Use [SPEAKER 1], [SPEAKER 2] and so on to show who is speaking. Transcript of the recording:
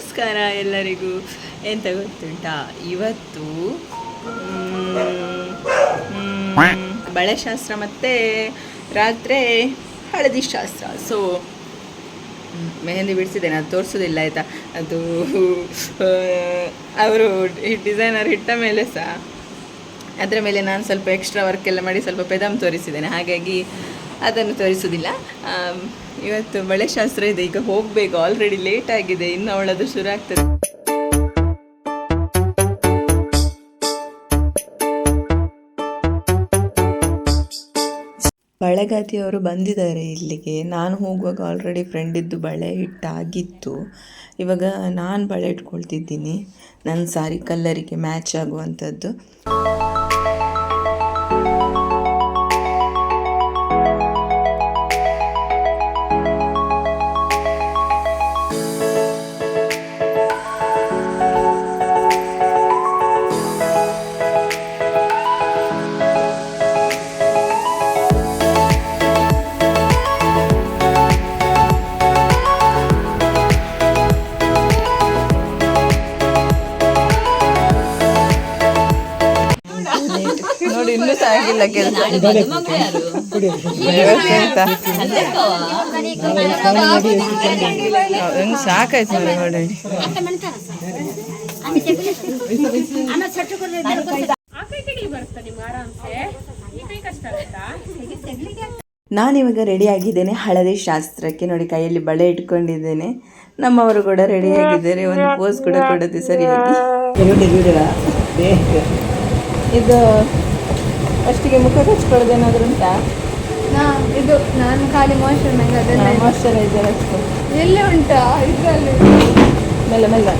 [SPEAKER 1] ನಮಸ್ಕಾರ ಎಲ್ಲರಿಗೂ. ಎಂತ ಗೊತ್ತುಂಟಾ? ಇವತ್ತು ಬಳೆಶಾಸ್ತ್ರ ಮತ್ತು ರಾತ್ರಿ ಹಳದಿ ಶಾಸ್ತ್ರ. ಸೊ ಮೆಹಂದಿ ಬಿಡಿಸಿದ್ದೇನೆ, ಅದು ತೋರಿಸೋದಿಲ್ಲ, ಆಯಿತಾ? ಅದು ಅವರು ಡಿಸೈನರ್ ಇಟ್ಟ ಮೇಲೆ ಸಹ. ಅದರ ಮೇಲೆ ನಾನು ಸ್ವಲ್ಪ ಎಕ್ಸ್ಟ್ರಾ ವರ್ಕ್ ಎಲ್ಲ ಮಾಡಿ ಸ್ವಲ್ಪ ಪೆದಮ್ ತೋರಿಸಿದ್ದೇನೆ. ಹಾಗಾಗಿ ಅದನ್ನು ತೋರಿಸೋದಿಲ್ಲ ಇವತ್ತು ಇವತ್ತು ಬಳೆಶಾಸ್ತ್ರ ಇದೆ, ಈಗ ಹೋಗಬೇಕು ಆಲ್ರೆಡಿ ಲೇಟ್ ಆಗಿದೆ, ಇನ್ನು ಅವಳದು ಶುರು ಆಗ್ತದೆ. ಬಳೆಗಾತಿಯವರು ಬಂದಿದ್ದಾರೆ ಇಲ್ಲಿಗೆ. ನಾನು ಹೋಗುವಾಗ ಆಲ್ರೆಡಿ ಫ್ರೆಂಡಿದ್ದು ಬಳೆ ಇಟ್ಟಾಗಿತ್ತು ಇವಾಗ ನಾನು ಬಳೆ ಇಟ್ಕೊಳ್ತಿದ್ದೀನಿ ನನ್ನ ಸಾರಿ ಕಲ್ಲರಿಗೆ ಮ್ಯಾಚ್ ಆಗುವಂಥದ್ದು. ನೋಡಿ ಇನ್ನೂ ಸಹ ಆಗಿಲ್ಲ ಕೆಲಸ ಹೆಂಗ್ ಸಾಕಾಯ್ತು ನೋಡಿ ನೋಡಿ. ನಾನಿವಾಗ ರೆಡಿ ಆಗಿದ್ದೇನೆ ಹಳದಿ ಶಾಸ್ತ್ರಕ್ಕೆ. ನೋಡಿ ಕೈಯಲ್ಲಿ ಬಳೆ ಇಟ್ಕೊಂಡಿದ್ದೇನೆ. ನಮ್ಮವರು ಕೂಡ ರೆಡಿ ಆಗಿದ್ದಾರೆ. ಒಂದು ಪೋಸ್ ಕೂಡ ಕೊಡುತ್ತೆ ಸರಿಯಾಗಿ. ಇದು ಫಸ್ಟಿಗೆ ಮುಖ ಹಚ್ಕೊಳ್ಳೋದೇನಾದ್ರೂ ಉಂಟಾ?
[SPEAKER 2] ನಾ ಇದು ನಾನು ಖಾಲಿ ಮಾಯ್ಶ್ಚರ್ ನಂಗೆ
[SPEAKER 1] ಮಾಯ್ಶ್ಚರೈಸರ್ ಹಚ್ಕೊ
[SPEAKER 2] ಎಲ್ಲಿ ಉಂಟಾ? ಇದರಲ್ಲಿ.
[SPEAKER 1] ಮೆಲ್ಲ ಮೆಲ್ಲ.